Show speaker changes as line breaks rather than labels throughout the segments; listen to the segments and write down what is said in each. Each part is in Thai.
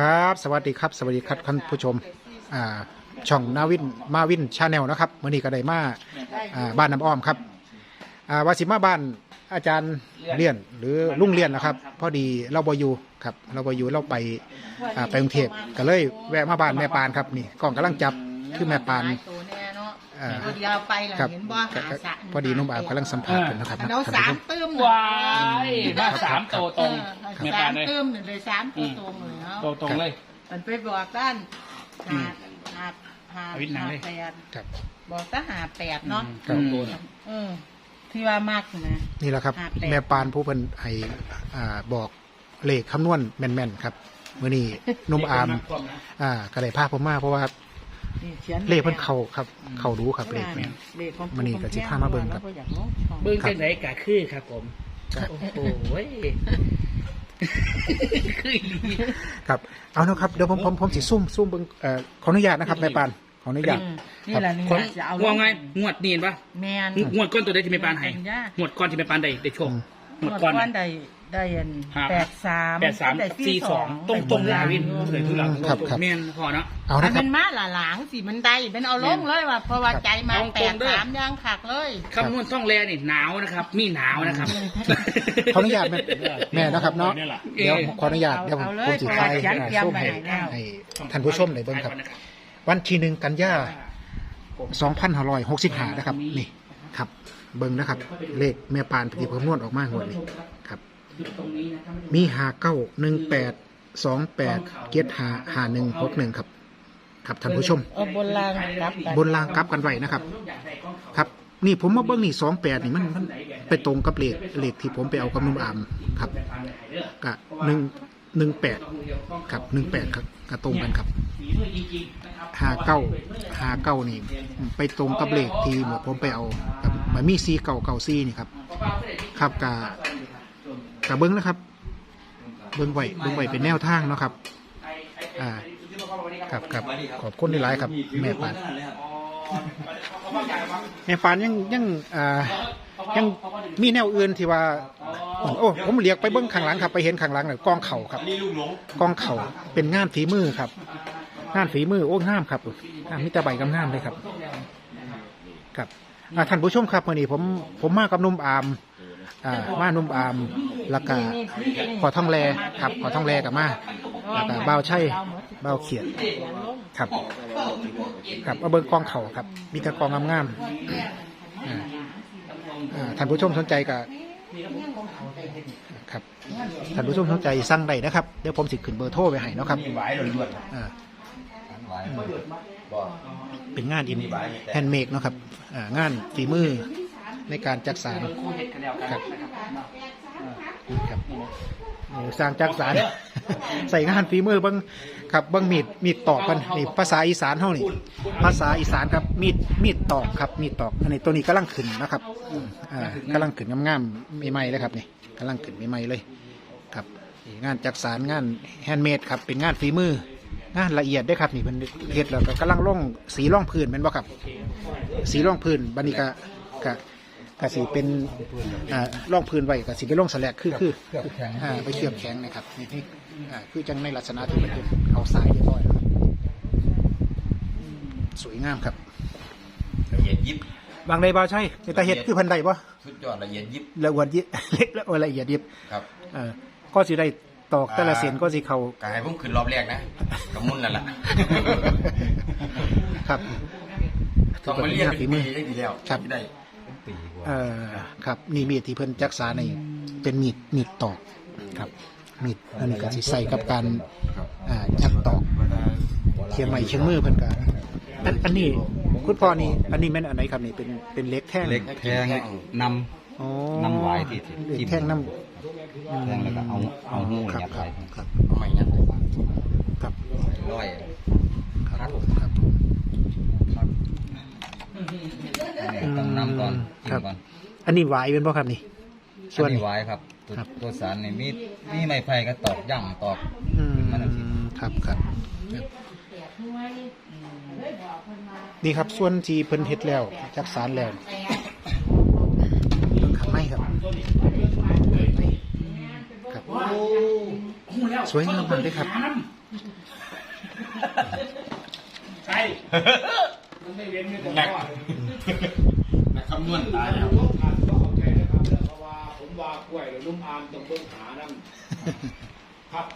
ครับ สวัสดีครับ สวัสดีครับท่านผู้ชมอ่าช่องนาวินมาวินชาแนลนะครับมื่อนี้ก็ได้มาอ่าบ้านน้ำอ้อมครับอ่าวาสิมาบ้านอาจารย์เลี่ยนหรือลุงเลี่ยนนะครับ พอดีเราบอยู่ครับ เราบอยู่เราไปอ่าไปกรุงเทพก็เลยแวะมาบ้านแม่ปานครับนี่กล่องกำลังจับคือแม่ปาน
หลยตัวแน่เนาะ
อ่า
พอดีเราไปล่ะ
ครับ
เห็นบ่
ก็
หา
ก็
สะ
พอดีนุ่มอามกำลังสัมผัสกันนะครับ
เรา
ท่าน
สาม
ผู้ชม
ตื้ม
วายมาสามโตตรง
เออ
แม่
สา
ปามนเลย
ตื้มเลยสามตัวตรงเลยเนาะ
โตตรงเลย
มันไปบอกด้านหาหาหา
อวิทย์หนังเลย
แปด
ครับ
บอกถ้าหาแปดเนาะ
ครับ
เออ ที่ว่ามากนะ
นี่แหละครับ
ห้าแปด
แม่ปานผู้เพิ่นให้อ่าบอกเลขคำนวณแม่นๆครับมื่อนี้นุ่มอาม อ่าก็เลยพาผมมาเพราะว่า
นี่ขียน
เลขมันเข่าครับ เข่ารู้ครับเลข
เนี่
เนี่ย
เลขของ
มื้อนี้ก็สิพามาเบิ่งครับ
อยากลงช่อง
เบิ้งจังไหนกะคือครับผม
ครับ
โอ้โหยคืออีหลี
ครับ เอานะครับเดี๋ยวผมผมผมสิซุ่มซุ่มเบิ่งเอ่อขออนุญาตนะครับแม่ปานขออนุญาต
อืมนี่แหละนี่
คน
แหละจะเอา
ว่าไงงวดนี่เห็นปะ
แมน
งวดก้อนตัวได้ที่ไม่ปานให้
เป็นยาก
งวดก้อนที่ไม่ปานได้ได้โชค
อืม
งวดก้อน
ก้อนใดได้ยัน
ครับ
แปดสาม
แปดสามสี่สองตรงตรงๆลาวินเลยทุลัง
ครับครับ
เมียนพอเนาะ
เอา
มั
นะ
น
ครั
เป็
บ
นมาหล่าหลางสิมันได้เป็นเอาลงเลยว่ะเพราะว่าใจมา
เอาตรง
แปด
เด้อ
สามย่างขักเลย
คำนวณท่องแรนี่หนาวนะครับ มีหนาวนะครับ
ขออนุญาตแม่แม่นะครับเนาะ
นี่แหละ
เดี๋ยวขออนุญาตเดี๋ยวผม
เอาเลย
ผมสิทาย
เพราะว่าฉันเตรียม
ส้ม
ไว้
ให้
แล้ว
ให้ท่านผู้ชมได้เบิ่งครับ วันที่หนึ่งกันยา2565นะครับ นี่ครับ เบิ่งนะครับ เลขแม่ปานที่คำนวณออกมางวดนี้ครับ มีหาเก้าหนึ่งแปดสองแปดเกียรหาหาหนึ่งหกหนึ่งครับ ครับท่านผู้ชม
เอาบนรางกลับกัน
บนรางกลับกันไว้นะครับ ครับ นี่ผมมาเบิ้งนี่สองแปดนี่มันมันไปตรงกับเลขเลขที่ผมไปเอากับนุ่มอามครับกะหนึ่งหนึ่งแปดครับหนึ่งแปดครับกะตรงกันครับหาเก้าหาเก้านี่ ไปตรงกับเลขที่หมดผมไปเอาครั บมันมีซีเก่าเก่าซีนี่ครับ ครับกะกะเบิ้งนะครับ เบิ้งไว้เบิ้งไว้เป็นแนวทางเนาะครับ อ่า ครับครับขอบคุณที่หลายครับ แม่ปานแม่ปานยังยังอ่ายังมีแนวอื่นที่ว่าโอ้ผมเรียกไปเบิ้งข้างหลังครับ ไปเห็นข้างหลังน่ะกองเข่าครับกองเข่าเป็นงานฝีมือครับงานฝีมือโอ้งามครับงามมิตรใบกำงามเลยครับ ครับ อ่าท่านผู้ชมครับวันนี้ผมผมมากับหนุ่มอามอ่ามาหนุ่มอามแล้วก็ขอท่องแลครับขอท่องแลกับมาแล้วก็เบาวใช่เบาวเขียดครับครับมาเบิ่งกองเข่าครับ มีแต่กองงามๆอ่าอ่าท่านผู้ชมสนใจก็ครับท่านผู้ชมสนใจสั่งได้นะครับ เดี๋ยวผมสิขึ้นเบอร์โทรไปให้เนาะครับอ่า เป็นงานอินแฮนด์เมดเนาะครับอ่างานฝีมือในการจักสารครับครับเออสร้างจักสารใส่งานฝีมือเบางครับเบางมีดมีดตอกกันนี่ภาษาอีสานเท่านี่ภาษาอีสานครับมีดมีดตอกครับมีดตอกอันนี้ตัวนี้กำลังขึ้นนะครับอ่ากำลังขึ้นงามๆใหม่ๆเลยครับนี่กำลังขึ้นใหม่ๆเลยครับนี่งานจักสารงานแฮนด์เมดครับเป็นงานฝีมือ งานละเอียดได้อครับนี่เป็นเฮ็ดแล้วก็กำลังล่องสีร่องพื้นเป็นบ่ครับ สีร่องพื้นบัดนี้ก็ก็ก็สิเป็นอ่าร่องพื้นไว้ก็สิไปร่องสแลกคือคืออ่าไปเคลือบแข็งนะครับนี่นี่อ่าคือจังในลักษณะที่มันเป็นเอาทรายเรียบร้อยแล้วครับสวยงามครับ
ละเอียดยิบบา
งใดบ่าวใช่เป็นตาเฮ็ดคือเพันใดบ่
สุดยอดละเอียดยิบ
ละเอียดยิบเล็กและละเอียดยิบ
ครับ
เอ่อก็สิได้ ตอกแต่ละเส้นก็สิเข้า
กายผมขึ้นรอบแรกนะกำมุนนั่นแหละ
ครับ
ต้องมาเรียน
ฝี
เป็น
มื
ปี
อ
ได้ดีแล้ว
ครับ
ที่ได้เป็นปีกว่า
เอ่อครับนี่มีดที่เพิ่นจักษาในเป็นมีดมีดตอกครับมีดอันนี้ก็สิใส่กับการอ่าจักตอกเชียงใหม่เชียงมือเพิ่นก็อันอันนี้คุณพ่อนี่อันนี้แม่นอันไหนครับนี่เป็นเป็นเหล็กแท่ง
เล็กแทงน
อ๋อ
น้ำหวายที่ที่
เหล็ก
ที่
แท่งน้ำ
แทงแล้วก็เอาเอาหูำ
ครับ
ยัด
ครั
ไว้
บครับ
ทำไมงั้น
ครับ
ร้อย
ครับครับ
ต้องนำก่อน
ครับ
อัน
นี้ไหวเป็นบ่ครับนี่ส่ว
นนี้ไว้ครับตัว
ครับ
ตัวสารนี่มีมีไม้ไผ่ก็ตอกย่ำตอก
มั
น
ครับครับนี่ครับส่วนที่เพิ่นเฮ็ดแล้วจักสารแล้วเบิ่งข้างในครับครับ สวยงามมากเลยครับ
ใช่มันไม่เว้นไม่แต่
หนัก
ว่า
นักคำนวณตาย
แล้
แล้วว
ลูกอ่านก็เข้าใจนะครับเรื่องเพราะว่าผมว่ากล้วยหรือลุ่มอามต้องเบิ่งหานั่นครับ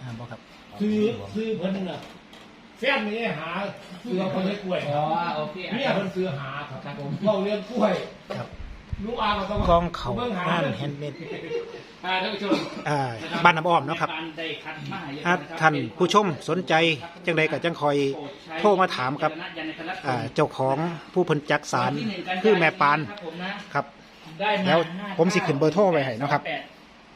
อ่าบอกครับ
ซื้อซื้อเพิ่นน่ะแฟนไม่ได้หาซื้อเอาคนให้กล้วยค
อ๋
รั
อบโอเค
เนี่ยเพิ่นซื้อหาครับผมเราเรียนกล้วย
ครับ
ลูกอามก็ต้อง
กองเขา
บิ่ห
งานแฮนด์เมด
อ่าท่านผู้ชม
อ่าบ้านน้ำอ้อมเนาะครับ
แม่ปได้คัดมาให้เยอะ
ถ้าะ
ครับ
ท่านผู้ชมสนใจจังใดก็จังคอยโทรมาถามกับอ่าเจ้าของผู้เพิ่นจักสารคือแม่ปาน
ครับผมนะครับได้มา
แล้วผมสิขึ้นเบอร์โทรไว้ให้เนาะครับ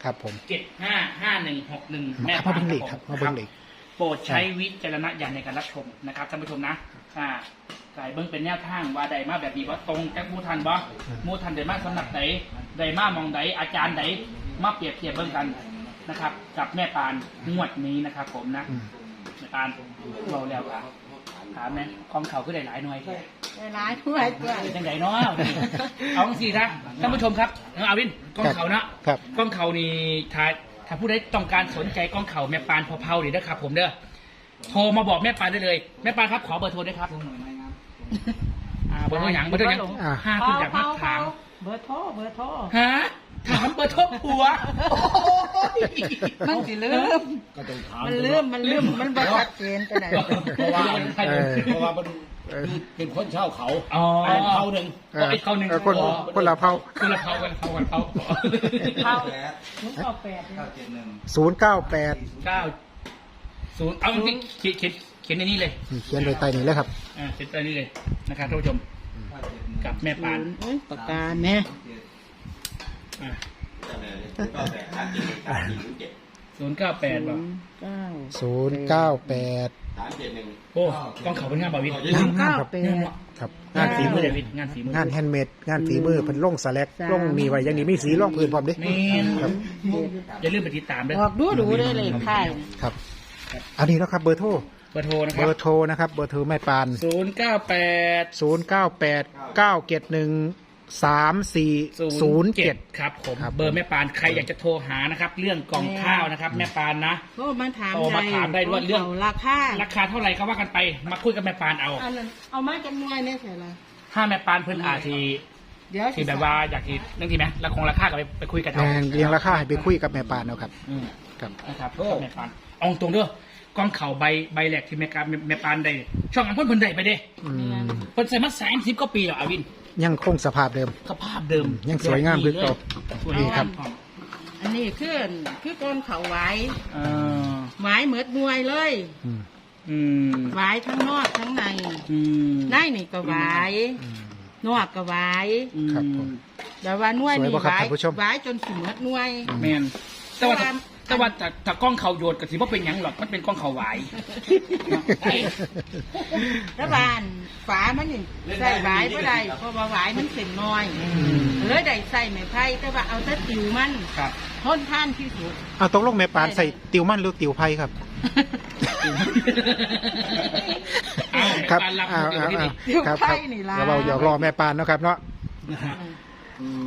ครับผม
เจ็ดห้าห้าหนึ่งหกหนึ่ง
มาครับมาเบิ่งเลขครับมาเบิ่งเลข
โปรดใช้วิจารณญาณในการรับชมนะครับท่านผู้ชมนะ อ่าสายเบิ้งเป็นแนวทางว่าใดมาแบบนี้ว่าตรงแก้มูทันบ่มูทันใดมาสำหรับใดใดมามองใดอาจารย์ใดมาเปรียบเทียบเบิ้งกันนะครับ กับแม่ปานงวดนี้นะครับ ผมนะ
อืม
แม่ปานเราแล้วครับถามไหมกองเขาคือได้หลายหน่วยแค่
ได้ร้ายด้วยด้วย
เป็นจังไดเนาะเอาสิครับท่านผู้ชมครับน้องอาวินกองเขาเนาะ
ครับ
กล้องเขานี่ถ้าถ้าผู้ใดต้องการสนใจกล้องเขาแม่ปานพอเผาๆนี่นะครับ ผมเด้อ โทรมาบอกแม่ปานได้เลย แม่ปานครับขอเบอร์โทรด้วยครับอ่าเบอร์โทรหยังเบอร์โทรหยัง
อ่า
ห้าคุณอยากมาถาม
เบอร์โทรเบอร์โทร
ฮะถามเบอร์โทรผัวโอ้ย
มันสิลืม
ก็ต้องถาม
มันลืม มันลืม มันบ่ชัดเจนกันไหน
เพราะว่า
เออ
เพราะว่ามัน
เออ
เป็นคนเช่าเขา
อ๋อ
เป็นเขาหนึ่ง
เออ
ไอ้เขาหนึ่ง
ออคนคนละเผา
คนละเผากันเผากันเผา
เข้า
แปด
ศูนย์เก้าแปด
เก้าเจ็ดหนึ่ง
ศูนย์เก้าแปด
เก้า ศูนย์เอาจริงๆเขียนเขียนเขียนในนี้เลย
เขียนไว้ใต้นี้เลยครับ
อ่าเขียนในนี้เลยนะครับท่านผู้ชม
เก้าเจ็ดหนึ่ง
กับแม่ปาน
เอ้ยปากกาแม่
อ่า
สาม
ศูนย์เก้าแปดบอก
เก้า
ศูนย์เก้าแปด
เจ็ดหนึ่ง
โอ้กล้องเขาเป็นงานบาวิน
งานงานครับ
แปด
ครับ
งางา
นน
ฝี
ฝี
มื
มื
อ
อ
เดวิดงานฝีมือ งา
นแฮนด์เมดงานฝีมือเพิ่นลงสแลก
สาม
ลงนี่ไว้อย่างนี้มีสีรองพื้นพร้อมเด้
แม่น
ครับ
อย่าลืมไปติดตามด้วย
ออกดูดูได้เลยค่าย
ครับ อันนี้เนาะครับเบอร์โทร
เบอร์โทรนะค
เบ
รับ
อร์โทรนะครับเบอร์โทรแม่ปาน
ศูนย์เก้าแปด
ศูนย์เก้าแปดเก้าเจ็ดหนึ่งสามสี่ศูนย์เจ็ด
ครับผม
ครับ
เบอร์แม่ปานใครอยากจะโทรหานะครับ เรื่องกล่องข้าวนะครับ แม่ปานนะ
โทรมาถาม
โทรมาถามได้ด้วยเรื่อง
ราคา
ราคาเท่าไหร่ก็ว่ากันไปมาคุยกับแม่ปานเอา
อันนั้นเอามาจำนวนเนี่ยใช่ละ
ถ้าแม่ปานเพิ่นอาจที
เดี๋ยว
ที่แบบว่าอยากทีเรื่องที่ไหมราคงราคาก็ไปไปคุยกัน
แม
เอา
นเรียงราคาให้ไปคุยกับแม่ปานเอาครับ
อืม
ครับ
นะครับกับแม่ปานเอาตรงเด้อ กล้องเข่าใบใบแหลกที่แม่กาแม่ปานได้ช่องอันเพิ่นเพิ่นได้ไปเด้
อืม
เพิ่นใส่มาสามสิบกว่าปีแล้วอาวิน
ยังคงสภาพเดิม
สภาพเดิม
ยังสวยงามคือเก่า
สวย
ดี
งา
ครั
ม
บ
อันนี้คือคือก้นเขาไว้
เออ
ไม้เหมือดมวยเลย
อืม
อืม
ไว้ทั้งนอกทั้งใน
อืม
ในนี่ก็ไว้
อืม
นอกก็ไว้
ครับผม
แต่ว่าหน่วย
สวย
นี่
บ่ครับ
ไว้
ท่านผู้ชม
ไว้จนสิเหมือดหน่วย
แมนแต่ว่าถ้า แต่ว่าถ้าถ้ากล้องเขาโยนกับสิว่าเป็นหยังหรอกมันเป็นกล้องเขาหวาย
แล้วบานฝามันนี่ใส่ไว้เมื่อใดเพราะว่าไว้มันเส้นน้อยเลยได้ใส่ไม้ไผ่แต่ว่าเอาแต่ติวมัน
ครับ
ทนท่านที่สุด
เอาตกลงแม่ปานใส่ติวมันหรือติวไพ่ครับ
เอา
ครับ
การรับ
เอา
เดี๋ยว
เอา
ที่
เอา
นี่
ครับครับเดี๋ยวเราหยอกล้อแม่ปานเนาะครับเนาะ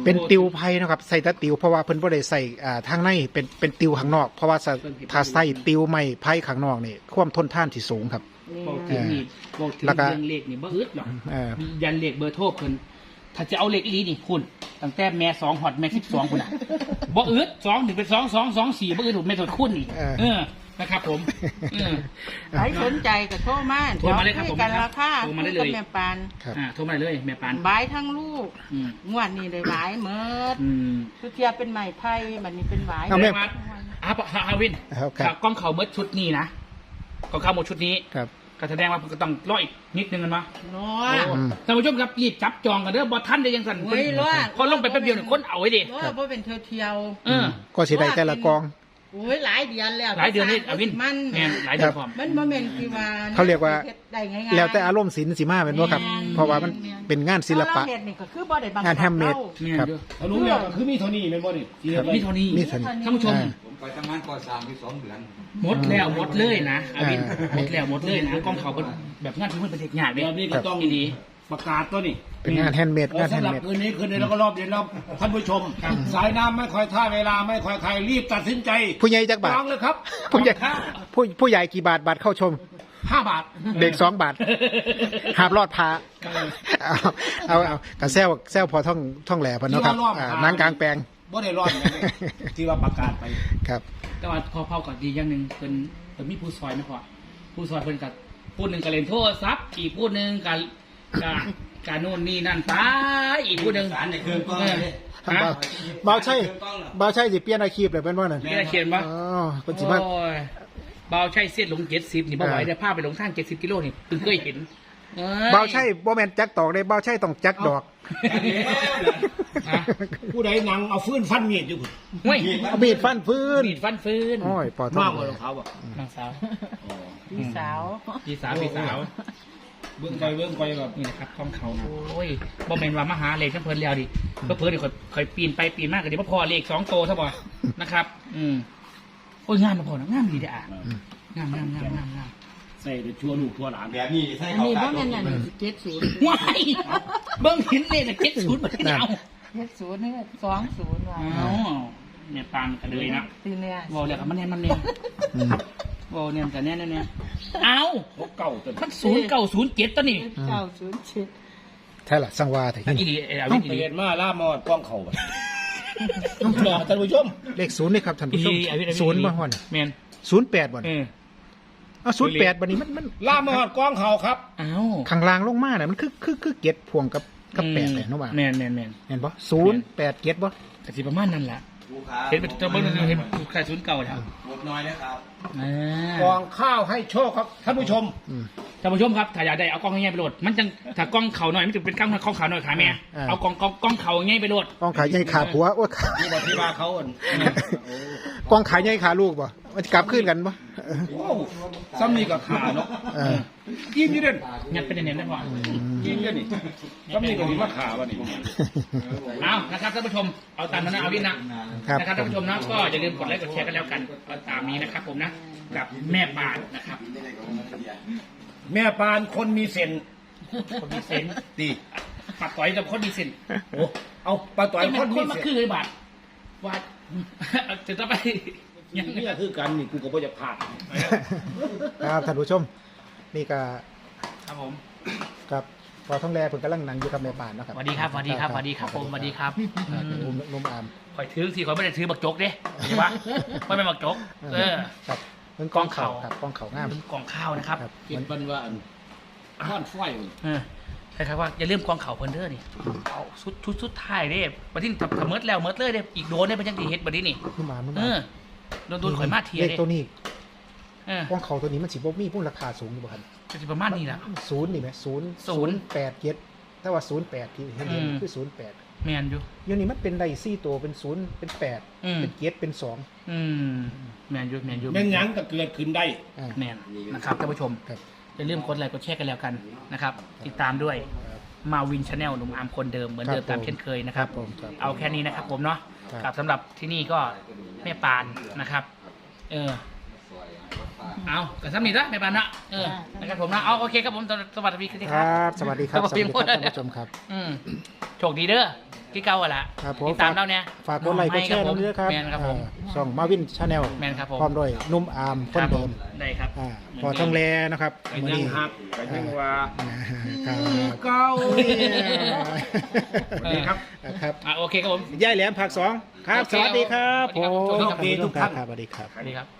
เป็นติวไพ่นะครับใส่แต่ติวเพราะว่าเพิ่นบ่ได้ใส่อ่าทางในเป็นเป็นติวข้างนอก เพราะว่าถ้าถ้าใส่ติวไม่ไพ่ข้างนอกนี่ความทนทานที่สูงครับ
บอกถึงนี่บอกถึง
แล้วก็
เรื่องเลขนี่บ่อึดหรอก
เออ
ยันเลขเบอร์โทรเพิ่น ถ้าจะเอาเลขอีหลีนี่คุณตั้งแต่แม่สองหอดแม่สิบสองคุณอะบ่อึดสองหนึ่งเป็นสองสองสองสี่บ่อึดถูกแม่ถดคุณนี่
เออ
เออนะครับ ผมเออ
ใครสนใจก็โทรมา
โทรมาเลยครับ
ดี๋วกันราคา
โทรมาได้เลย
คุกับแม่ปาน
ครับ
อ่าโทรมาเลยแม่ปาน
บายทั้งลูก
อืม
งวดนี้ได้หวายเมิด
อืม
สุเทียเป็นไม้ไผ่บัดนี้เป็นหวาย
เอาแม่
อาอาอาอาวิน
ครับครับ
ถ้ากล้องเขาเมื่อชุดนี้นะกล้องเขาหมดชุดนี้
ครับ
ก็แสดงว่าก็ต้องรออีกนิดนึงกันมา
น้อ
อืม
ท่านผู้ชมครับรีบจับจองกันเด้อบอท่านได้ยังสั่น
เฮ้ยรอด
พอลงไปแป๊บเดียวเนี่ยคนเอาไว้ดิ
น้อบ่เป็นเที่ยวเที่ยว
เออ
ก็สิได้แต่ละกอง
โอ้ยหลายเดือนแล้ว
หลายเดือนนี่อาวิน
มัน
แม่นหลายเดือนพร้อม
มันบ่แม่นคือว่า
เขาเรียกว่า
ฮ็ดได้ง่ายๆ
แล้วแต่อารมณ์ศิลป์สิมาเป็นว่าครับเพราะว่ามันเป็นงานศิลปะ
เพราเราเฮ็ดนี่ก็คือบ่ได้บังคับ
งานแฮมเมด
รา
เนี่ย
ครับ
เด้อ
เขารู้แล้วก็คือมีเท่านี้เป็นบ่นี่ที่
ครับ
เรียกไว้
มีเท่านี้
มีเท่านี้
ท่านผู้ชม
อ่า
ผมไปทำงานก่อสร้างที่สองเดือน
หมดแล้วหมดเลยนะอาวิน
อ่า
หมดแล้วหมดเลยนะกล้องเขาเป็นแบบงานที่มันเป็นเด็กหยาดเลย
แบบนี้ก็ต้อง
ดี
ประกาศตัวนี้
เป็นงานแฮนด์เมดงานแฮน
สำห
ด์
รับ
เมด
คืนนี้คืนนี้แล้วก็รอบเย็นแล้วท่านผู้ชม สายน้ำไม่คอยท่าเวลาไม่คอยใครรีบตัดสินใจ
ผู้ใหญ่จักบาท
วางเลยครับ
ผู้ใหญ่
ข้าว
ผู้ผู้ใหญ่กี่บาทบาทเข้าชม
ห้าบาท
เบรกสองบาท หาบรอดพาเอาเอาเอากระแซวแซวพอท่องท่องแหล่พันเนาะครับ
ที่ว่ารอบ
อ่า
พา
นางกลางแปลง
บ่ได้รอดนะเนี่ยที่ว่าประกาศไป
ครับ
แต่ว่าพอเผากับดีอย่างหนึ่งเป็นเป็นมีผู้ซอยนะพ่อผู้ซอยเป็นกับผู้หนึ่งกับเล่นโทรศัพท์อีกผู้หนึ่งกับ กับกับนู่นนี่นั่นไปอีกผู้หนึ่ง
สารในเครื่องกล้อง
เออ
เลย
ฮะ
เบาใช่เบาใช่สิเปลี่ยนอาชีพเลยเป็นว่านั่น
มีอะไรเขียนปะ
อ๋อเป็นสิมา
โอ้ยเบาใช่เสียดลงเจ็ดสิบนี่บ่ไหวเดี๋ยวพาไปลงทางเจ็ดสิบกิโลนี่เพิ่งเคยเห็นอ้ย
เบาใช่บ่แม่นจักตอกได้เบาใช่ต้องจักดอก
ฮะ
ผู้ใดหนังเอาฟื้นฟันมีดอยู่พุ่น
เฮ้ย
เอามีดฟันพื้น
มีดฟันฟืน
โอ้ยพอท่อ
มาก
ง
กว่าของเขาอะ
นางสาว
พี่สาว
พี่สาวพี่สาว
เบื้องไปเบื้องไปแบบ
นี่นะครับท้องเขาโอ้ยบ่แม่นว่ามาหาเลขทั้งเพลินแล้วดิก็เพิ่นนี่ค่อยค่อยปีนไปปีนมากก็เดี๋ยวบ่พอเลขสองโตซะบ่นะครับ อืมโอ้ยงามมาพอนะงามดีเด้ออะงามงามงามงามงาม
ใส่ไปชั่วลูกชั่วหลาน
แบบนี้ใส่
อัน
เขา
นี้
ตา
บ่แม่นอันเจ็ดศูนย์
ว้ายเบิ่งเห็นเลขน่ะ70บ่ได้เอา
เจ็ดศูนย์นี่สองศูนย์ว่ะ
อ๋อเนี่ยปานกันเลยนะ
ตีเนี่ย
บอกเลยครับมันแน่นมันแน่น
อืม
บอกเนี่ยกันแน่นแน่ๆเอา
พวกเก่าจน
มันศูนย์เก้าศูนย์เจ็ดตัวนี่
เก้าศูนย์เจ็ด
แท้ละสังวาแต่
อี
ที่
หลีเออ
ต้
วิ
อง
ธี
เปลี่ยนมาล่ามอดกล้องเขาไปรอท่านผู้ชม
เลขศูนย์นี่ครับท่าน
อี
ผู้
ห
ช
ลี
ม
เอาวิธี
ศูนย์บ่ฮอน
แมน
ศูนย์แปดบ่
เออ
เอาศูนย์แปดบัดนี้มันมัน
ล่ามอดกล้องเขาครับ
เอา
ข้างล่างลงมาเนี่ยมันคือคือคือเก็ดพวงกับกับแปดเลยเนาะว่า
แมนแมนแมน
เห็นปะศูนย์แปดเก็ดปะ
แต่สิประมาณนั้นแหละ
ลูกค้า
เห็นเป็นตัวเบิ้งเห็นใครศูนย์เก่าแล้ว
งบน้อยนะครับ
อ่าก
องข้าวให้โชคครับท่านผู้ชม
อืม
ท่านผู้ชมครับถ้าอยากได้เอากล้องง่ายๆไปโหลด มันจังถ้ากล้องเขาหน่อยมันจะเป็นกล้องกล้องเขาหน่อยขาแม่
อ่า
เอากล้องกล้องกล้องเขาง่ายไปโหลด
กองขายใหญ่ขาผัวโอ้ย
นี่บอกที่ว่าเขาอะ
กองขายใหญ่ขาลูกปะมันจะกลับขึ้นกันปะ
โอ้ซ้ำนี่กับขาเนาะ
เออ
ยิ้มอยี่เด่น
งัดเป็นเน้นๆได้พอ
ยิ้มเด่นนี่ซ้ำนี่กับที่ว่าขาวะนี่
เอานะครับท่านผู้ชมเอาตามนั้นนะเอาวินนะ
ครับ
นะครับท่านผู้ชมนะก็อย่าลืมกดไลค์กดแชร์กันแล้วกันเอาตามนี้นะครับผมนะกับแม่ปานนะครับ
แม่ปานคนมีเส้น
คนมีเซนส์
ดี
ปัดต่อยกับคนมีเซนส์
โอ้เอาปลาต่อย
ไอ้
ค
คนน
มี
มา
เส้น
คือเลยบาทวาดจะต้องไปยังไง
เนี่ยคือกันนี่กูก็บ่จะพลาด
ครับท่านผู้ชม นี่ก็
ครับผม
กับพอท้องแรเพิ่นกำลังนั่งอยู่กับแม่ป่านเนาะค
ส
รับ
วัสดีครับสวัสดีครับสวัสดีครับผมสวัสดีครับ
อ่าเป็นอุ้มนุ่มอาม
คอยถือทีคอยไม่ได้ถือบักจกเด้ใช่ปะไม่เป็นบักจก เออ
ครับ เพิ่นกองเข่าครับกองเข่างาม
กล่องข้าวนะครับ
ครับ
เห็นเป็นว่าอันข้อนไฟ
เออใช่ครับว่าอย่าลืมกองเข่าเพิ่นเด้อนี่เอาสุดชุดสุดท้ายเด้บัดนี้ถ้าถ้าเมิดแล้วเมิดเลยเด้อีกโดนได้เป็นจังดีเฮ็ดบัดนี้นี่
นุ่มอามนุ่ม
เอ
อาม
อโดนโดนข่อยมาเทีย
เลข
เด้
ตัวนี้
เออก
องเข่าตัวนี้มันสิบ่มีพุ่นราคาสูงอยู่บ่ครับ
จะสิประมาณนี้ล่ะ
ศูนย์นี่ไหมศูนย์
ศูนย์
แปดเจ็ด แต่ว่าศูนย์แปดที่เห็น
อืม
คือศูนย์แปด
แมนอยู่
เดี๋ยวนี้มันเป็นได้สี่ตัวเป็นศูนย์เป็นแปด
อืม
เป็นเจ็ดเป็นสอง
อืมแมนอยู่แมนอยู่
แม่นหยังก็เกิดขึ้นได้
อ่า
แมนนะครับท่านผู้ชม
ครับ
อย่าลืมกดไลค์กดแชร์กันแล้วกันนะครับ ติดตามด้วยมาวินชาแนลหนุ่มอาร์มคนเดิมเหมือนเดิม
ครับ
ตามเช่นเคยนะครับ
ผมครับ
เอาแค่นี้นะครับผมเนาะ
ครับ
กับสำหรับที่นี่ก็แม่ปานนะครับ เออ เอากับสำนีละแม่ปานนะเออนะครับผมนะเอาโอเคครับผมสวัสดีครับ
ครับสวัสดีครับ สวัสดีครับ
ผม
ท่านผู้ชมครับ
อืมโชคดีเด้อที่เก่าอะล่ะ
ครับผม
ติดตามเราเนี่ย
ฝากกดไลค์กดแชร์ด้วยครับ
แมนครับผม
อ่าช่องมาวินชาแนล
แมนครับผม
พร้อมด้วยนุ่มอาร์มคน
ผ
เดิ
มได้ครับ
อ่าพอท่องแลนะครับ
ไอ้
มื้อ
ยัง
นี้
หักไอ้ยังว่า
ครับ
เก่าสวัสดีครับ
ครับ
อะโอเคครับผม
ย่ายแหลมผักสองครับ
โอเค
สวัสดีครับ
สวัสดีครับ
ผม
โชคดี
ทุกท่าน
ครับสวัสดีครับ
สวัสดีครับ